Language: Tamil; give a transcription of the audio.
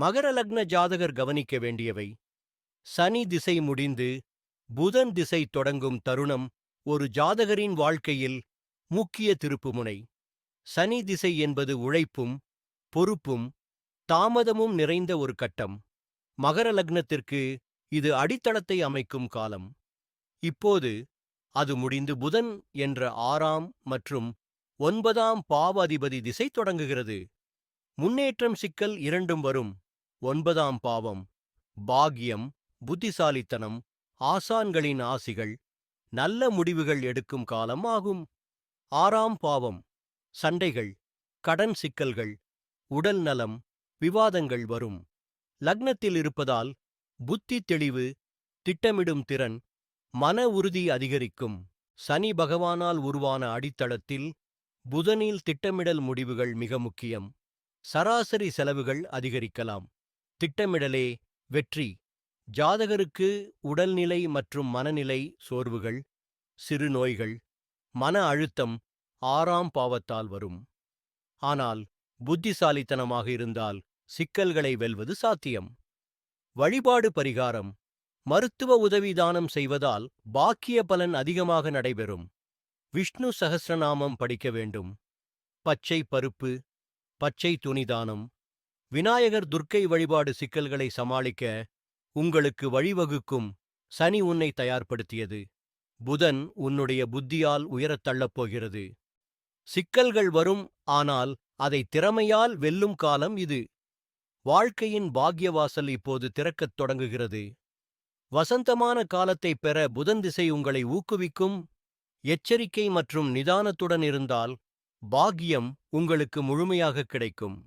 மகர லக்ன ஜாதகர் கவனிக்க வேண்டியவை. சனி திசை முடிந்து புதன் திசை தொடங்கும் தருணம் ஒரு ஜாதகரின் வாழ்க்கையில் முக்கிய திருப்புமுனை. சனி திசை என்பது உழைப்பும் பொறுப்பும் தாமதமும் நிறைந்த ஒரு கட்டம். மகர லக்னத்திற்கு இது அடித்தளத்தை அமைக்கும் காலம். இப்போது அது முடிந்து புதன் என்ற ஆறாம் மற்றும் ஒன்பதாம் பாவ அதிபதி திசை தொடங்குகிறது. முன்னேற்றம் சிக்கல் இரண்டும் வரும். ஒன்பதாம் பாவம். பாக்கியம் புத்திசாலித்தனம் ஆசான்களின் ஆசிகள் நல்ல முடிவுகள் எடுக்கும் காலம் ஆகும். ஆறாம் பாவம். சண்டைகள் கடன் சிக்கல்கள் உடல் நலம் விவாதங்கள் வரும். லக்னத்தில் இருப்பதால் புத்தி தெளிவு திட்டமிடும் திறன் மன உறுதி அதிகரிக்கும். சனி பகவானால் உருவான அடித்தளத்தில் புதனில் திட்டமிடல் முடிவுகள் மிக முக்கியம். சராசரி செலவுகள் அதிகரிக்கலாம். திட்டமிடலே வெற்றி. ஜாதகருக்கு உடல்நிலை மற்றும் மனநிலை சோர்வுகள் சிறு நோய்கள் மன அழுத்தம் ஆறாம் பாவத்தால் வரும். ஆனால் புத்திசாலித்தனமாக இருந்தால் சிக்கல்களை வெல்வது சாத்தியம். வழிபாடு பரிகாரம் மருத்துவ உதவி தானம் செய்வதால் பாக்கிய பலன் அதிகமாக நடைபெறும். விஷ்ணு சகசிரநாமம் படிக்க வேண்டும். பச்சை பருப்பு பச்சை துணிதானம் விநாயகர் துர்க்கை வழிபாடு சிக்கல்களை சமாளிக்க உங்களுக்கு வழிவகுக்கும் சனி உன்னை தயார்படுத்தியது. புதன் உன்னுடைய புத்தியால் உயரத் தள்ளப் போகிறது. சிக்கல்கள் வரும் ஆனால் அதை திறமையால் வெல்லும் காலம் இது. வாழ்க்கையின் பாக்யவாசல் இப்போது திறக்கத் தொடங்குகிறது. வசந்தமான காலத்தைப் பெற புதன் திசை உங்களை ஊக்குவிக்கும் எச்சரிக்கை மற்றும் நிதானத்துடன் இருந்தால் பாக்யம் உங்களுக்கு முழுமையாக கிடைக்கும்.